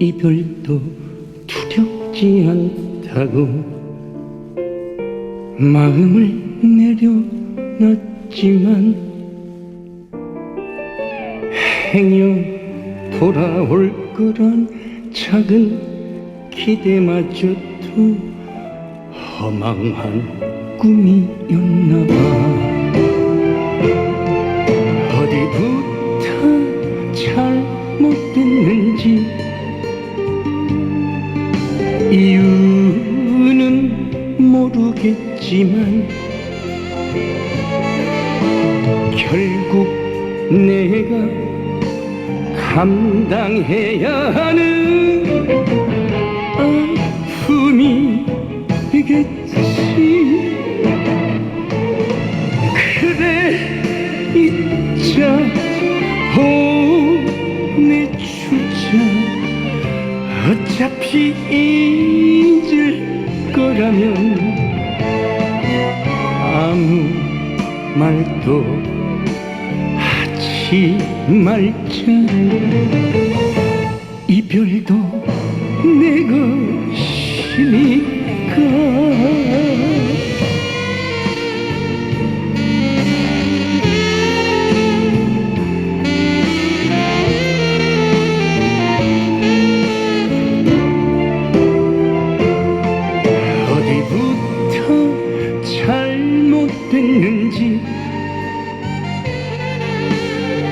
이별도 두렵지 않다고 마음을 내려놨지만 행여 돌아올 거란 작은 기대마저도 허망한 꿈이었나 봐. 이유는 모르겠지만 결국 내가 감당해야 하는 아픔이겠지. 그래 잊자 어차피 잊을 거라면 아무 말도 하지 말자. 이별도 내 것이니까 됐는지.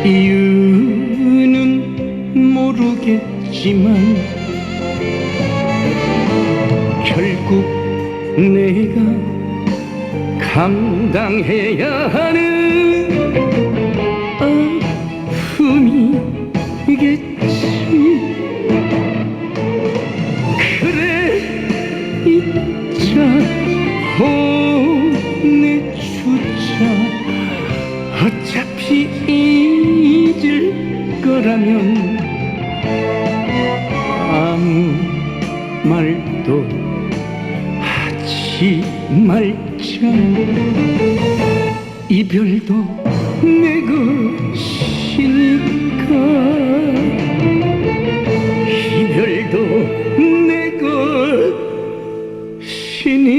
이유는 모르겠지만 결국 내가 감당해야 하는 아픔이겠지. 그래 보내주자 거라면 아무 말도 하지 말자. 이별도 내 것이니까? 이별도 내 것이니까